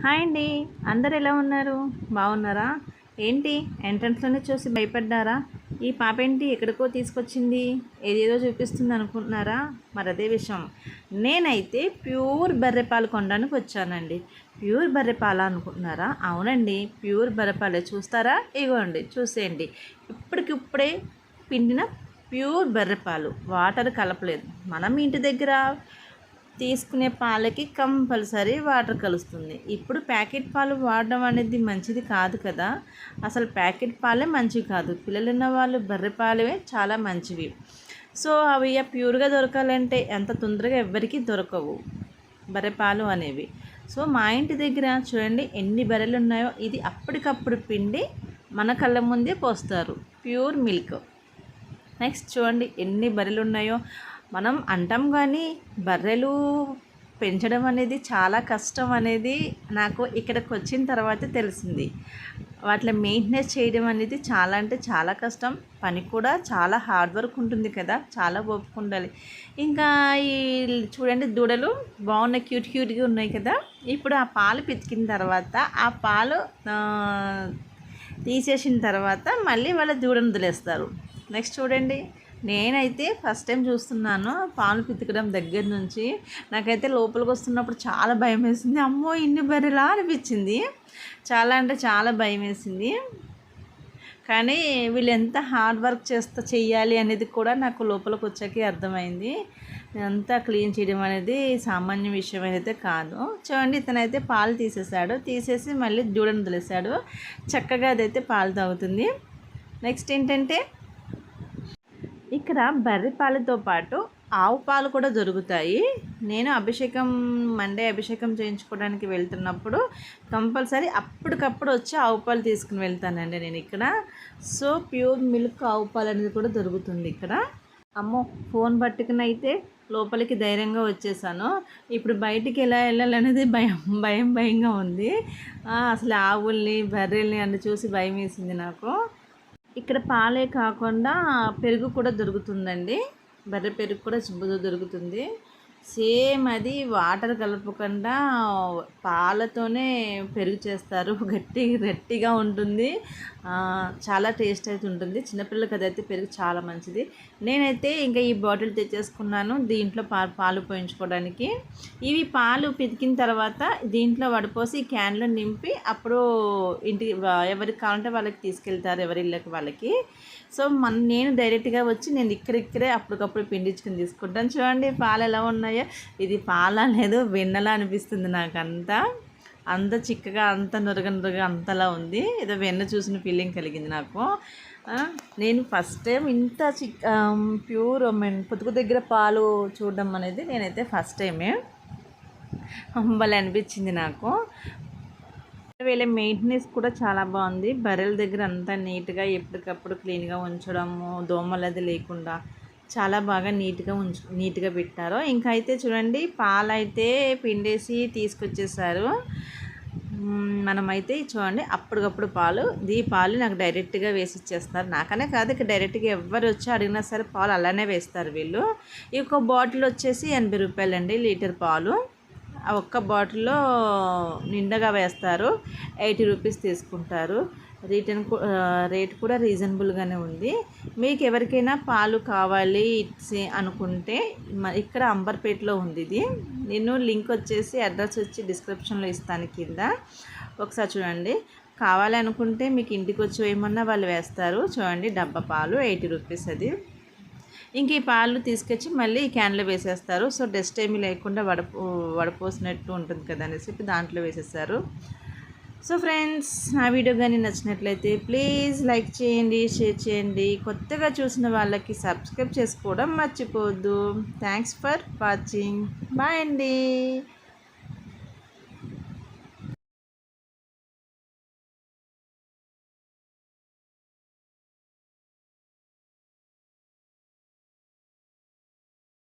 Hi అండి. అందరు ఎలా ఉన్నారు? బాగున్నారా? ఏంటి? ఎంట్రన్స్లోనే చూసి భయపడ్డారా? ఈ పాప ఏంటి? ఎక్కడికో తీసుకొచ్చింది. ఏదేదో చూపిస్తుంది అనుకుంటున్నారా? మరి అదే విషయం. నేనైతే ప్యూర్ బర్రెపాలు కొనడానికి వచ్చానండి. ప్యూర్ బర్రెపాల అనుకుంటున్నారా? అవునండి. ప్యూర్ బర్రెపాలే. చూస్తారా? ఇగోండి. చూసేయండి. ఇప్పటికిప్పుడే పిండిన ప్యూర్ బర్రెపాలు. వాటర్ కలపలేదు. మనం ఇంటి దగ్గర తీసుకునే పాలకి కంపల్సరీ వాటర్ కలుస్తుంది. ఇప్పుడు ప్యాకెట్ పాలు వాడడం అనేది మంచిది కాదు కదా. అసలు ప్యాకెట్ పాలే మంచివి కాదు. పిల్లలున్న వాళ్ళు బర్రె పాలే చాలా మంచివి. సో అవి ప్యూర్గా దొరకాలంటే ఎంత తొందరగా ఎవ్వరికీ దొరకవు బర్రె పాలు అనేవి. సో మా ఇంటి దగ్గర చూడండి ఎన్ని బర్రెలు ఉన్నాయో. ఇది అప్పటికప్పుడు పిండి మన కళ్ళ ముందే పోస్తారు. Pure milk. నెక్స్ట్ చూడండి ఎన్ని బర్రెలు ఉన్నాయో. మనం అంటాం కానీ బర్రెలు పెంచడం అనేది చాలా కష్టం అనేది నాకు ఇక్కడికి వచ్చిన తర్వాత తెలిసింది. వాటిని మెయింటెనెన్స్ చేయడం అనేది చాలా అంటే చాలా కష్టం. పని కూడా చాలా హార్డ్ వర్క్ ఉంటుంది కదా చాలా ఓపిక ఉండాలి. ఇంకా ఈ చూడండి దూడలు బాగున్నాయి క్యూట్ క్యూట్గా ఉన్నాయి కదా. ఇప్పుడు ఆ పాలు పితికిన తర్వాత ఆ పాలు తీసేసిన తర్వాత మళ్ళీ వాళ్ళ దూడను వదిలేస్తారు. నెక్స్ట్ చూడండి. నేనైతే ఫస్ట్ టైం చూస్తున్నాను పాలు పితకడం దగ్గర నుంచి. నాకైతే లోపలికి వస్తున్నప్పుడు చాలా భయం వేసింది అమ్మో ఇన్ని బర్రెలా అనిపించింది. చాలా అంటే చాలా భయం వేసింది కానీ వీళ్ళు ఎంత హార్డ్ వర్క్ చేస్తా చేయాలి అనేది కూడా నాకు లోపలికి వచ్చాక అర్థమైంది. అంతా క్లీన్ చేయడం అనేది సామాన్య విషయం అయితే కాదు. చూడండి ఇతనైతే పాలు తీసేసాడు తీసేసి మళ్ళీ దూడను వదిలేసాడు చక్కగా అదైతే పాలు తాగుతుంది. నెక్స్ట్ ఏంటంటే ఇక్కడ బర్రె పాలతో పాటు ఆవు పాలు కూడా దొరుకుతాయి. నేను అభిషేకం మండే అభిషేకం చేయించుకోవడానికి వెళ్తున్నప్పుడు కంపల్సరీ అప్పటికప్పుడు వచ్చి ఆవు పాలు తీసుకుని వెళ్తానండి నేను ఇక్కడ. సో ప్యూర్ మిల్క్ ఆవు పాలు అనేది కూడా దొరుకుతుంది ఇక్కడ. అమ్మో ఫోన్ పట్టుకునైతే లోపలికి ధైర్యంగా వచ్చేసాను. ఇప్పుడు బయటికి ఎలా వెళ్ళాలనేది భయం భయం భయంగా ఉంది. అసలు ఆవుల్ని బర్రెల్ని అన్ని చూసి భయం వేసింది నాకు. ఇక్కడ పాలే కాకుండా పెరుగు కూడా దొరుకుతుందండి. బర్రె పెరుగు కూడా దొరుకుతుంది. సేమ్ అది వాటర్ కలపకుండా పాలతోనే పెరుగు చేస్తారు. గట్టి గట్టిగా ఉంటుంది. చాలా టేస్ట్ అయితే ఉంటుంది. చిన్నపిల్లలకి అదైతే పెరుగు చాలా మంచిది. నేనైతే ఇంకా ఈ బాటిల్ తెచ్చేసుకున్నాను దీంట్లో పా పాలు పోయించుకోవడానికి. ఇవి పాలు పితికిన తర్వాత దీంట్లో వడిపోసి క్యాన్లో నింపి అప్పుడు ఇంటికి ఎవరికి కావాలంటే వాళ్ళకి తీసుకెళ్తారు. ఎవరి ఇళ్ళకి వాళ్ళకి. సో మన నేను డైరెక్ట్గా వచ్చి నేను ఇక్కడిక్కడే అప్పటికప్పుడు పిండించుకుని తీసుకుంటాను. చూడండి పాలు ఎలా ఉన్నాయి. ఇది పాల లేదు వెన్నలా అనిపిస్తుంది నాకు అంతా అంత చిక్కగా అంత నురగ నురగ అంతలా ఉంది. ఏదో వెన్న చూసిన ఫీలింగ్ కలిగింది నాకు. నేను ఫస్ట్ టైం ఇంత చిక్ ప్యూర్ మీన్ పొతుకు దగ్గర పాలు చూడడం అనేది నేనైతే ఫస్ట్ టైమే భలే అనిపించింది నాకు. వీళ్ళ మెయింటెనెన్స్ కూడా చాలా బాగుంది. బర్రెల దగ్గర అంతా నీట్గా ఎప్పటికప్పుడు క్లీన్గా ఉంచడము దోమలు అది లేకుండా. చాలా బాగా నీట్గా ఉంచు నీట్గా పెట్టారు. ఇంకా అయితే చూడండి పాలైతే పిండేసి తీసుకొచ్చేసారు. మనమైతే చూడండి అప్పటికప్పుడు పాలు. ఈ పాలు నాకు డైరెక్ట్గా వేసి ఇచ్చేస్తున్నారు నాకనే కాదు ఇక డైరెక్ట్గా ఎవరు వచ్చి అడిగినా సరే పాలు అలానే వేస్తారు వీళ్ళు. ఈ ఒక బాటిల్ వచ్చేసి ఎనభై రూపాయలండి లీటర్ పాలు. ఆ ఒక్క బాటిల్లో నిండగా వేస్తారు. ఎయిటీ రూపీస్ తీసుకుంటారు. రిటర్న్ రేట్ కూడా రీజనబుల్గానే ఉంది. మీకు ఎవరికైనా పాలు కావాలి అనుకుంటే ఇక్కడ అంబర్పేటలో ఉంది ఇది. నేను లింక్ వచ్చేసి అడ్రస్ వచ్చి డిస్క్రిప్షన్లో ఇస్తాను కింద. ఒకసారి చూడండి. కావాలనుకుంటే మీకు ఇంటికి వచ్చి ఏమన్నా వాళ్ళు వేస్తారు. చూడండి డబ్బా పాలు ఎయిటీ రూపీస్ అది. ఇంక ఈ పాలు తీసుకొచ్చి మళ్ళీ క్యాన్లో వేసేస్తారు. సో డస్ట్ ఏమీ లేకుండా వడపో వడపోసినట్టు ఉంటుంది కదా అనేసి దాంట్లో వేసేస్తారు. సో ఫ్రెండ్స్ నా వీడియో కానీ నచ్చినట్లయితే ప్లీజ్ లైక్ చేయండి షేర్ చేయండి. కొత్తగా చూసిన వాళ్ళకి సబ్స్క్రైబ్ చేసుకోవడం మర్చిపోవద్దు. Thanks for watching. బాయ్ అండి.